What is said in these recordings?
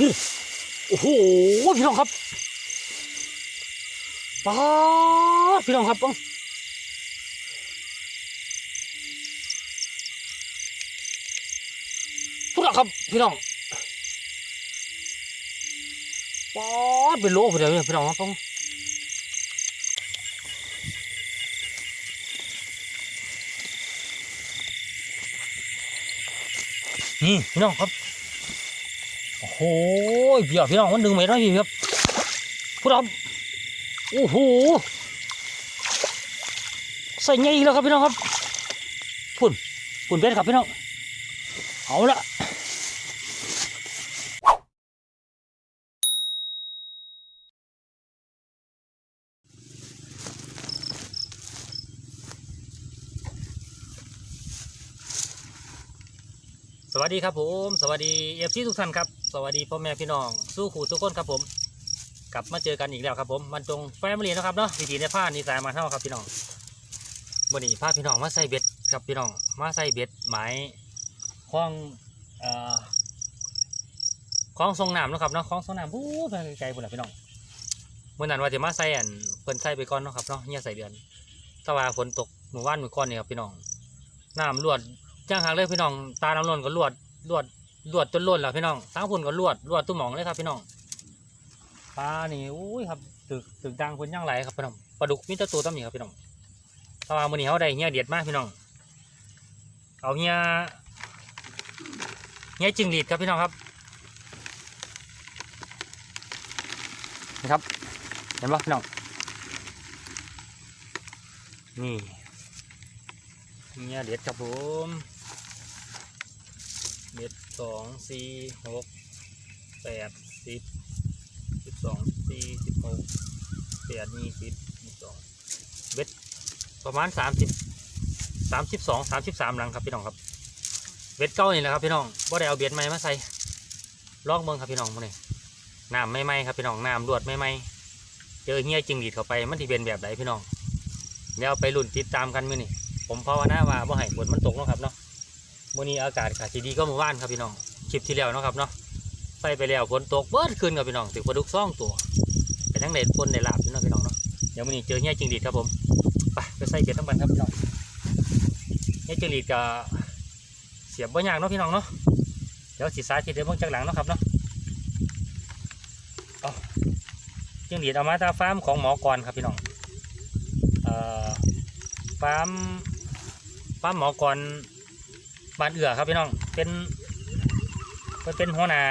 นี่โอ้โหพี่น้องครับป้าพี่น้องครับเบิ่งพูดละครับพี่น้องป้าเป็นโลพอดีเลยพี่น้องครับเบิ่งนี่พี่น้องครับ โอ้ยพี่น้องพี่น้องมันดึงไม่ได้พี่ครับพูดครับโอ้โหใส่ไงอีกแล้วครับพี่น้องครับพุ่นพุ่นเบ็ดครับพี่น้องเอาละสวัส ดีครับผม สวัสดีเอฟซีทุกท่านครับ สวัสดีพ่อแม่พี่น้อง สู้ขู่ทุกคนครับผม กลับมาเจอกันอีกแล้วครับผมมันจงแฟมิลี่นะครับเนาะวิธีในผ้านิสายมาเท่าครับพี่น้องวันนี้พาพี่น้องมาใส่เบ็ดครับพี่น้อง มาใส่เบ็ดหมายคล้องเอ่อคล้องทรงน้ำนะครับเนาะคล้องทรงน้ำพูดไปไกลๆบุญละพี่น้องเมื่อนั้นว่าจะมาใส่อันเพิ่นใส่ไปก่อนเนาะครับเนาะเนี่ยใส่เดือนต่ว่าฝนตกหมู่บ้านหมู่ก้อนนี่ครับพี่น้องน้ำรวด จ้างหางเลยพี่น้อง ตาน้ำล้นก็รวดรวดรวดจนล้นแล้วพี่น้องทั้งพุ่นก็รวดรวดตุ้มหมองเลยครับพี่น้องปลานี่อุ้ยครับตึกตึกดังคนย่างไหลครับพี่น้องปลาดุกมีตัวตัวตั้มนี่ครับพี่น้องถ้าวามือนี้เขาได้เฮียเด็ดมากพี่น้อง เอาเฮียเฮียจิงหรีดครับพี่น้องครับนี่ครับเห็นปะพี่น้องนี่เฮียเด็ดครับผม สองสี่หกแปดสิบสิบสองสี่สิบหกแปดยี่สิบยี่สิบสองเบ็ดประมาณสามสิบสามสิบสองสามสิบสามหลังครับพี่น้องครับเบ็ดเก้านี่แหละครับพี่น้องว่าได้เอาเบ็ดใหม่มาใส่ลองเบิ่งครับพี่น้องมื้อนี้น้ำไม่ไหมครับพี่น้องน้ำรวดไม่ไหมเจอเงี้ยจริงหรีดเข้าไปมันที่เป็นแบบไหนพี่น้องเดี๋ยวไปลุ้นติดตามกันมื้อนี้ผมภาวนาว่าบ่ให้ฝนมันตกเนาะครับเนาะ มื้อนี้อากาศก็สิดีก็เมื่อวานครับพี่น้องคลิปที่แล้วเนาะครับเนาะไปไปแล้วฝนตกเบิดขึ้นกับพี่น้องถือปลาดุกซ่องตัวแต่ทั้งเด็ดคนในลาบพี่น้องพี่น้องเนาะเดี๋ยววันนี้เจอเงี้ยจิงหรีดครับผมไปไปใส่เบ็ดทั้งบันครับพี่น้องเงี้ยจิงหรีดกับเสียบบ่ยากเนาะพี่น้องเนาะเดี๋ยวสีสายทีเดียวเบิ่งจากหลังเนาะครับเนาะเอาจิงหรีดเอามาตาฟาร์มของหมอกรครับพี่น้องเอ่อฟาร์มฟาร์มหมอกร บ้านเอือครับพี่น้องเป็นเพิ่นเป็นหัวหน้า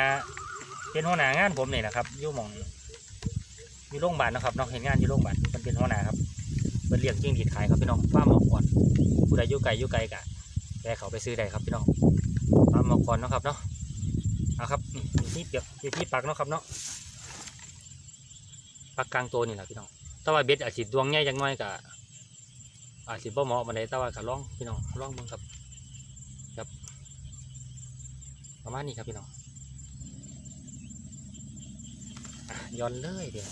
เป็นหัวหน้างานผมนี่นะครับยู่มองอยู่โรงพยาบาลนะครับเนาะเห็นงานอยู่โรงพยาบาลเพิ่นเป็นหัวหน้าครับเพิ่นเลี้ยงจิ้งหรีดขายครับพี่น้องฟาหมอกรผู้ใดยู่ไกลยู่ไกลกะแกเขาไปซื้อได้ครับพี่น้องฟาหมอกรเนาะครับเนาะเอาครับอยู่ที่เปียกอยู่ที่ปักเนาะครับเนาะปักกลางตัวนี่แหละพี่น้องแต่ว่าเบ็ดอาจสิดวงใหญ่จังน้อยกะอาจสิบ่เหมาะมาได้แต่ว่าก็ลองพี่น้องลองเบิ่งครับ ประมาณนี้ครับพี่น้องอย้อนเลยเดี๋ยว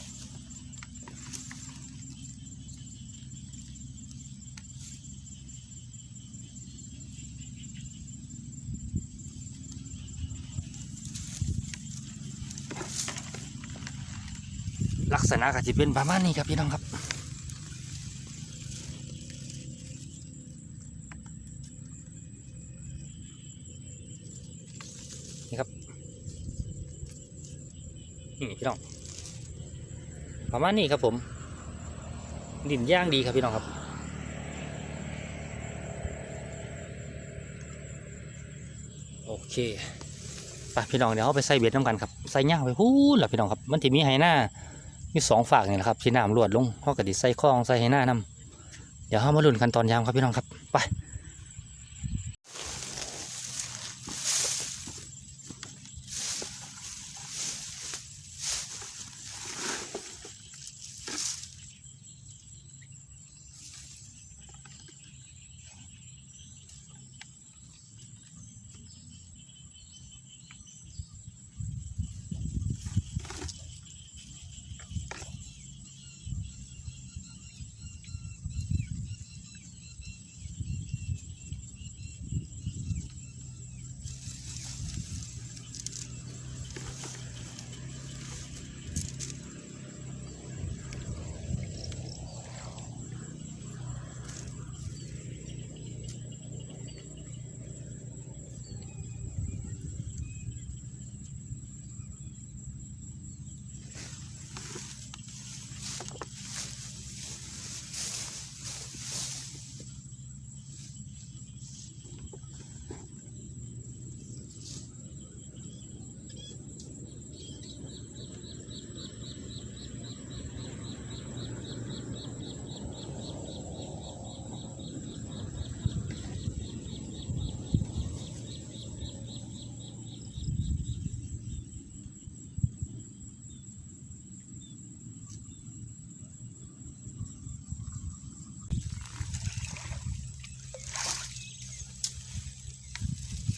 ลักษณะก็จะเป็นประมาณนี้ครับพี่น้องครับ นี่พี่น้องประมาณนี้ครับผม ดินย่างดีครับพี่น้องครับโอเคไปพี่น้องเดี๋ยวเราไปใส่เบ็ดน้ำกันครับใส่ย่างไปพูดแหละพี่น้องครับ มันที่มีไหหน้ามีสองฝากนี่แหละครับที่น้ำรวดลงเขากระดิใส่คล้องใส่ไหหน้านำเดี๋ยวเรามาลุ้นกันตอนยามครับพี่น้องครับ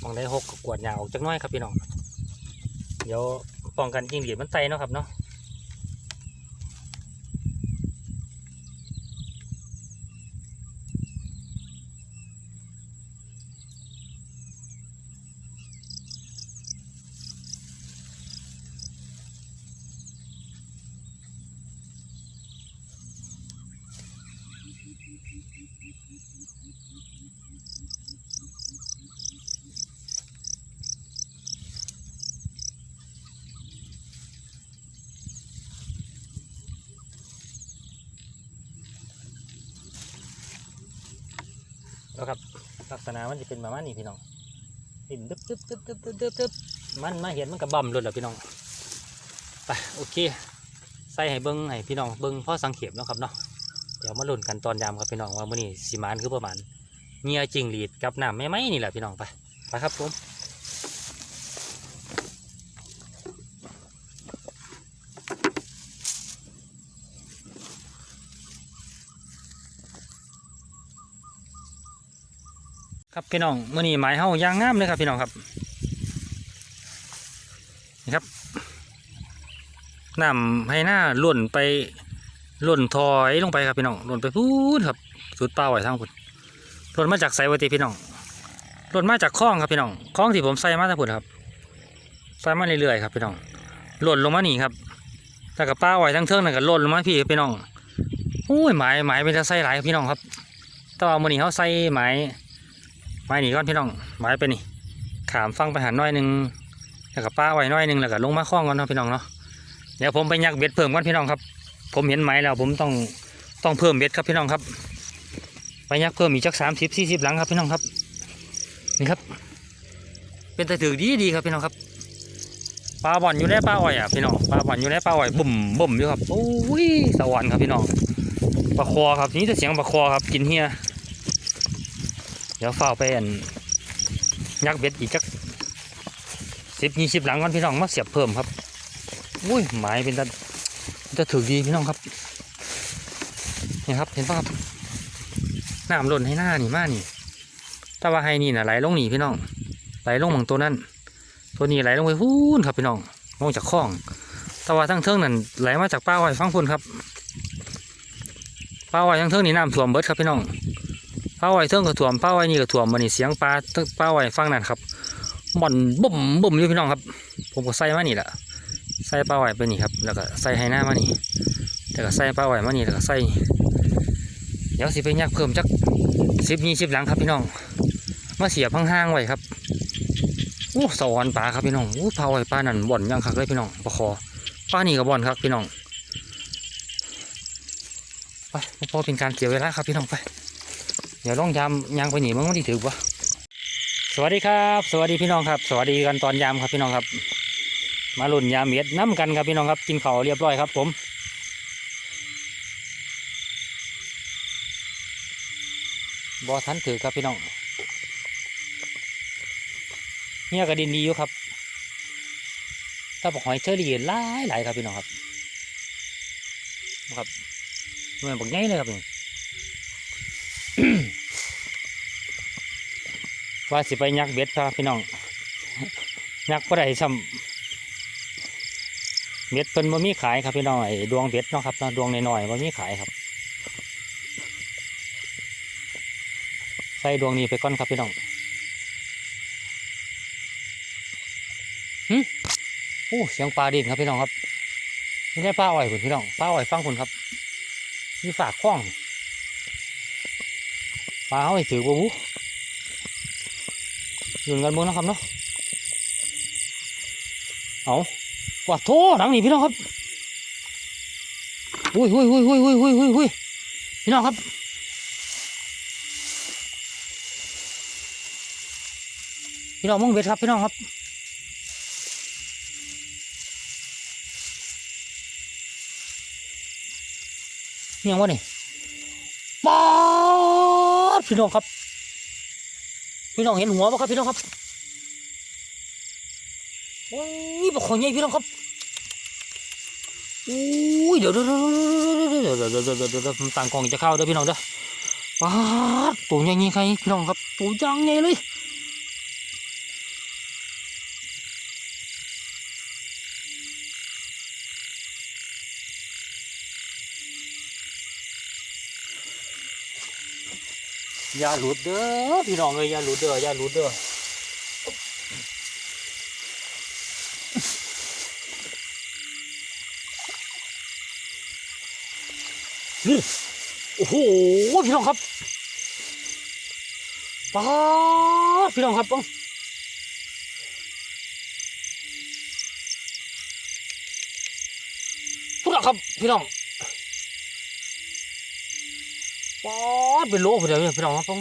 องได้หกกวดยาออกจักน้อยครับพี่น้อง เดี๋ยวป้องกันจิ้งหรีดมันไตเนาะครับเนาะ แล้วครับ ลักษณะมันจะเป็นประมาณนี้พี่น้องดินดึ๊บดึ๊บดึ๊บดึ๊บดึ๊บดึบดึบมันมาเห็นมันกระบ่มเลยแหรอพี่น้องไปโอเค ใส่ให้เบิ้งให้พี่น้องเบิ้งพ่อสังเขปเนาะครับเนาะเดี๋ยวมาลุ้นกันตอนยามครับพี่น้องว่ามื้อนี้สิมานคือประมาณเงียจริงหลีดกับน้ำไม่ไหมนี่แหละพี่น้องไปไปครับผม พี่น้องมื้อนี้หมายเฮายางงามเลยครับพี่น้องครับนี่ครับน้ำให้หน้าล่นไปล่นถอยลงไปครับพี่น้องล่นไปพูดครับสุดเป้าไว้ทั้งพุ่นล่นมาจากไซวัติพี่น้องล่นมาจากคลองครับพี่น้องคลองที่ผมใส่มาทั้งพุ่นครับใส่มาเรื่อยๆครับพี่น้องล่นลงมานี่ครับแล้วก็ป้าไว้ทั้งเทิงนั่นก็หล่นลงมาพี่พี่น้องโอ้ยหมายหมายเป็นจะใส่หลายครับพี่น้องครับแต่ว่ามื้อนี้เขาใส่หมาย หมายนี่ก่อนพี่น้องหมายไปนี่ขามฟังไปหาน้อยหนึ่งแล้วก็ป้าไว้น้อยหนึ่งแล้วก็ลงมาคลองก่อนเนาะพี่น้องเนาะเดี๋ยวผมไปยักเบ็ดเพิ่มก่อนพี่น้องครับ ผมเห็นไหมแล้วผมต้องต้องเพิ่มเบ็ดครับพี่น้องครับ ไปยักเพิ่มอีกจักสามสิบสี่สิบหลังครับพี่น้องครับนี่ครับ เป็นตะถือดีดีครับพี่น้องครับปลาบ่อนอยู่ในปลาอ้อยอะพี่น้องปลาบ่อนอยู่ในปลาอ้อยบุ่มบุ่มอยู่ครับโอ้ยสวรรค์ครับพี่น้องปลาคอครับนี่จะเสียงปลาคอครับกินเฮีย เดี๋ยวเฝ้าไปอันยักเบ็ดอีกจักสิบยี่สิบหลังก่อนพี่น้องมาเสียบเพิ่มครับอุ้ยหมายเป็นตะจะถือดีพี่น้องครับนี่ครับเห็นปะครับน้ำหล่นให้หน้านี่มากนี่แต่ว่าให้นี่นะไหลลงนี่พี่น้องไหลลงหมองตัวนั้น ตัวนี้ไหลลงไปพูนครับพี่น้องลงจากคลองแต่ว่าทั้งเทิงนั่นไหลมาจากป้าไว้ฟังพุ่นครับป้าไว้ทั้งเทิงนี่น้ำท่วมเบิดครับพี่น้อง ป้าไว้เทิงก็ท่วมป้าไว้นี่ก็ท่วมมันนี่เสียงปลาทั้งป้าไว้ฟังนั่นครับบ่อนบุ่มบุ่มอยู่พี่น้องครับ ผมก็ใส่มานี่แหละใส่ปลาไหวไปนี่ครับ แล้วก็ใส่ให้หน้ามานี่แล้วก็ใส่ปลาไหวมานี่แล้วก็ใส่เดี๋ยวสิไปยักเพิ่มจักสิบยี่สิบหลังครับพี่น้อง มาเสียบห้างๆไว้ครับโอ้สอนปลาครับพี่น้องโอ้ปลาไหวปลานั่นบ่อนยังคักเลยพี่น้องปลาคอปลานี่ก็บ่อนครับพี่น้องไปพอเป็นการเกี่ยเวลาครับพี่น้องไป เดี๋ยวลองยามยางไปหนีมันไม่ได้ถือปะสวัสดีครับ สวัสดีพี่น้องครับ สวัสดีกันตอนยามครับพี่น้องครับ มาลุ่นยามเม็ดน้ำกันครับพี่น้องครับ กินข้าวเรียบร้อยครับผมบอทันถือครับพี่น้องเนี่ยกระดินดีอยู่ครับถ้าบอกหอยเชอรี่หลายหลายครับพี่น้องครับ ครับเหมือนบอกง่ายเลยครับนี่ ว่าสิไปยักเบ็ดครับพี่น้องยักก็ได้ซ้ำเบ็ดเพิ่นบ่มีขายครับพี่น้องไอ้ดวงเบ็ดเนาะครับเนาะดวงน้อยๆบ่มีขายครับ ใส่ดวงนี้ไปก่อนครับพี่น้องหึโอ้เสียงปลาดินครับพี่น้องครับนี่ได้ปลาอ่อยคุณพี่น้องปลาอ่อยฟังคุณครับมีฝากคล้องปลาเอาไปถือบ่บู ยืนกันบนนะครับเนาะเอาว่าโทหนังนี่พี่น้องครับอุ้ยอุ้ยอุ้ยอุ้ยอุ้ยอุ้ยอุ้ยอุ้ยพี่น้องครับพี่น้องมองเบ็ดครับพี่น้องครับยังวะนี่ป๊าดพี่น้องครับ พี่น้องเห็นหัวป่ะครับพี่น้องครับโอ้ยบอกขอใหญ่พี่น้องครับอุ้ยเดี๋ยวเดี๋ยวเดี๋ยวเดี๋ยวเดี๋ยวเดี๋ยวเดี๋ยวต่างกองจะเข้าเด้อพี่น้องเด้อป้าดตัวใหญ่ใหใครพี่น้องครับตัวจังไงเลย อย่าหลุดเด้อพี่น้องเลยอย่าหลุดเด้ออย่าหลุดเด้อนี่โอ้โหพี่น้องครับป้าพี่น้องครับเบิ่งพูดแล้วครับพี่น้อง ป้าดเป็นโลพอดีเลยพี่น้องครับเบิ่ง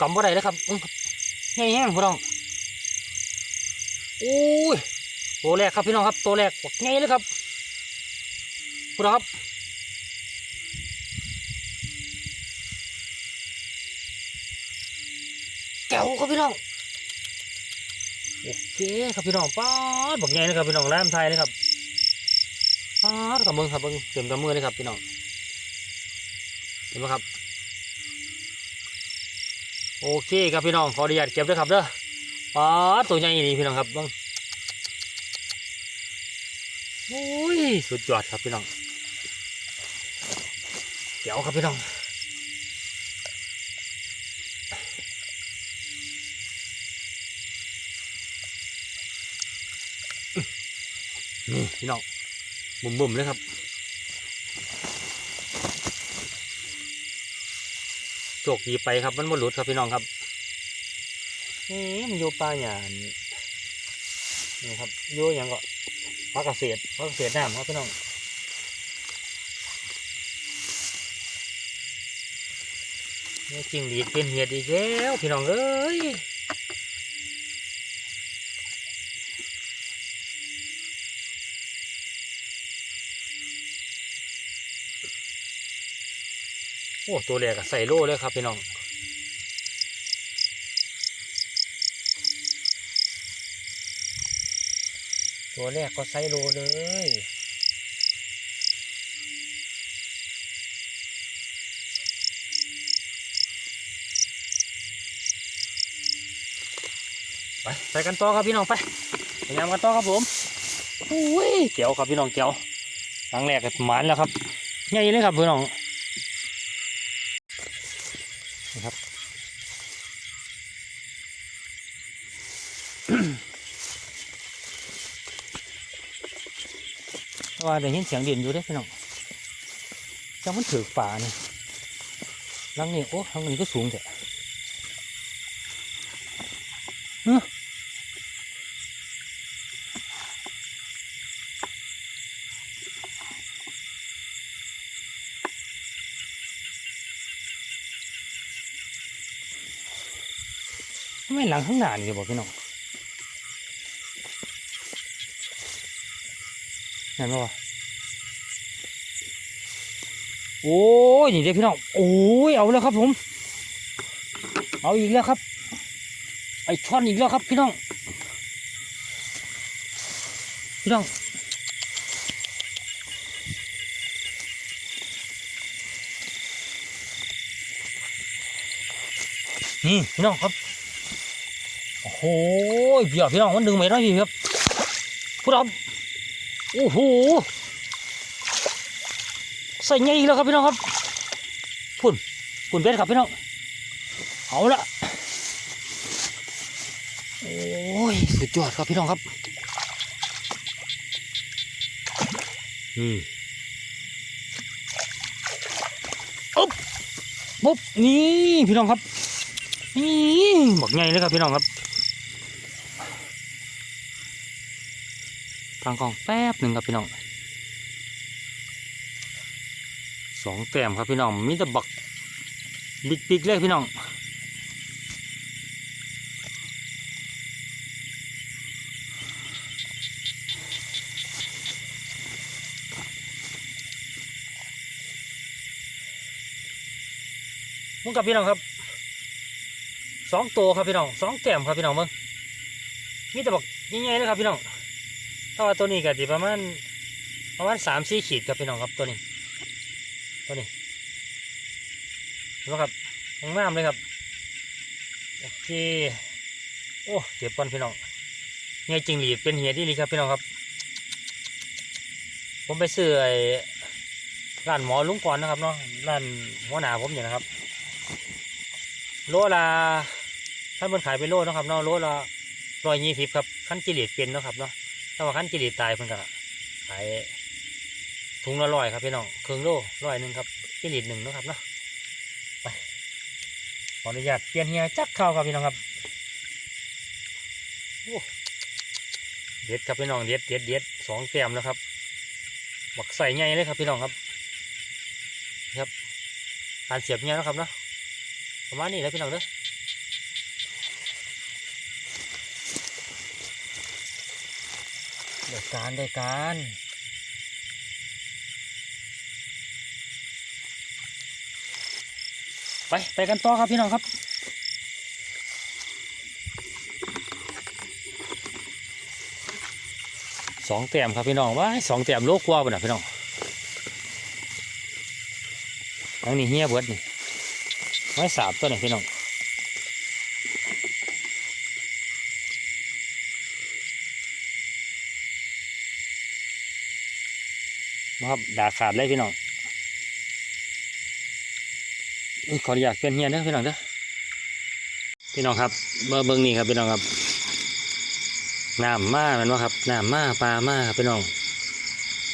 กำบ่ได้เลยครับเบิ่งครับแห้งๆพี่น้องโอ้ยตัวแรกครับพี่น้องครับตัวแรกไงเลยครับพูดแล้วครับแก้วครับพี่น้องโอเคครับพี่น้องป้าดบอกไงนะครับพี่น้องแรมไทยเลยครับป้าดกับมือครับเบิ่งเต็มกับมือเลยครับพี่น้อง ห็นไหมครับ โอเคครับพี่น้องขออนุญาตเก็บด้วยครับเด้อป้าดตัวใหญ่ดีพี่น้องครับบิ่งโอ้ยสุดยอดครับพี่น้องแก้วครับพี่น้องนี่พี่น้องบุ่มๆเลยครับ โจกดีไปครับมันบ่หลุดครับพี่น้องครับนี่มันอยู่ปลาหยานนี่ครับอยู่อย่างก็พักเกษตรพักเกษตรน้ำครับพี่น้องนี่จริงดีดเป็นเหียดอีกแล้วพี่น้องเอ้ย โอ้ตัวแรกอะใส่โล่เลยครับพี่น้องตัวแรกก็ใส่โลเลย ไปไปกันต่อครับพี่น้องไปไปงานกันต่อครับผมอุ้ยเกี่ยวครับพี่น้องเกี่ยวครั้งแรกก็หมานแล้วครับใหญ่เลยครับพี่น้อง นะครับ ว่าได้ยินเสียงเด่นอยู่เด้พี่น้องจังมันถือป่านี่หลังนี้โอ้หลังนี้ก็สูงแต่เอ้อทำไม่หลังข้างหน้านี่บอกพี่น้อง ห็นไหมวะโอ้ยนี่เด็กพี่น้องโอ้ยเอาแล้วครับผม เอาอีกแล้วครับไอช่อนอีกแล้วครับพี่น้อง พี่น้องนี่พี่น้องครับโอ้โหเบียร์พี่น้องมันดึงไม่ได้พี่ครับพูดเอา โอ้โหใส่ไงอีกแล้วครับพี่น้องครับพุ่นพุ่นเบ็ดครับพี่น้องเอาละโอ้ยสุดยอดครับพี่น้องครับอืมอ๊บปุ๊บนี่พี่น้องครับนี่บอกไงเลยครับพี่น้องครับ ทางกล้องแป๊บหนึ่งครับพี่น้องสองแต้มครับพี่น้องมีแต่บักบิ๊กบิ๊กเลยพี่น้องมึงกับพี่น้องครับสองตัวครับพี่น้องสองแต้มครับพี่น้องมึงมีแต่บักใหญ่ๆเลยครับพี่น้อง ถ้าว่าตัวนี้ก็ดีประมาณประมาณสามสี่ขีดครับพี่น้องครับตัวนี้ ตัวนี้เห็นไหมครับงามเลยครับโอเคโอ้เก็บก่อนพี่น้องเฮียจริงหลีดเป็นเฮียที่ลีครับพี่น้องครับ ผมไปซื้อไอ้ร้านหมอลุงก่อนนะครับเนาะร้านหัวหนาผมเนี่ยนะครับโลละท่านบนขายเป็นโลนะครับเนาะโลละร้อยยี่สิบครับขั้นกิเลสเป็นนะครับเนาะ ถ้าว่าขั้นกิเลสตายเพิ่นก็ขายถุงละร้อยครับพี่น้องครึ่งโลร้อยหนึ่งครับกิเลสหนึ่งนะครับเนาะไปขออนุญาตเปลี่ยนเฮียจักเข้าครับพี่น้องครับโอ้เด็ดครับพี่น้องเด็ดเด็ดเด็ดสองแก้มแล้วครับบักใส่ใหญ่เลยครับพี่น้องครับ ครับการเสียบเงี้ยนะครับเนาะประมาณนี้แล้วพี่น้องเด้อ ได้การได้การไปไปกันต่อครับพี่น้องครับสองแต้มครับพี่น้องว้าสองแต้มโลกว่าป่ะนะพี่น้องอันนี้เฮียเบิดนี่ไม้สาบตัวนี้พี่น้อง มาครับดาขาดเลยพี่น้องขออนุญาตเป็นเฮียเด้อพี่น้องเด้อพี่น้องครับเบิ่งเบิ่งนี่ครับพี่น้องครับน้ำมามันว่าครับน้ำมาปลามาครับพี่น้อง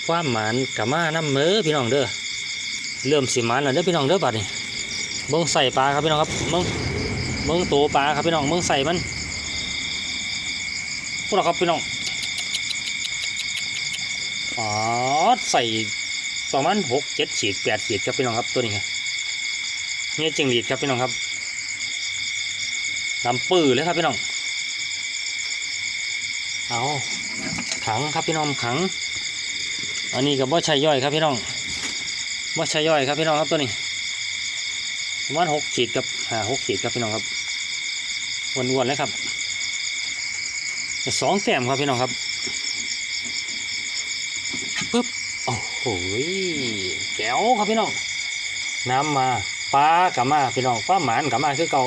ความหมานกับมาน้ำมือพี่น้องเด้อเริ่มสิหมานแล้วเด้อพี่น้องเด้อบัดนี้เบิ้งใส่ปลาครับพี่น้องครับเบิ้งเบิ้งตัวปลาครับพี่น้องเบิ้งใส่มันพวกเราครับพี่น้อง อ๋อใส่ประมาณหกเจ็ดขีดแปดขีดครับพี่น้องครับตัวนี้ครับเนี่ยจิงหรีดครับพี่น้องครับลำปื้อเลยครับพี่น้องเอาขังครับพี่น้องขัง อันนี้กับว่าชัยย่อยครับพี่น้องว่าชัยย่อยครับพี่น้องครับตัวนี้ประมาณหกขีดกับหาหกขีดครับพี่น้องครับวนๆเลยครับสองแต้มครับพี่น้องครับ โอ้ยแก้วครับพี่น้องน้ำมาปลากับมาพี่น้องปลาหมานกับมาคือเก่า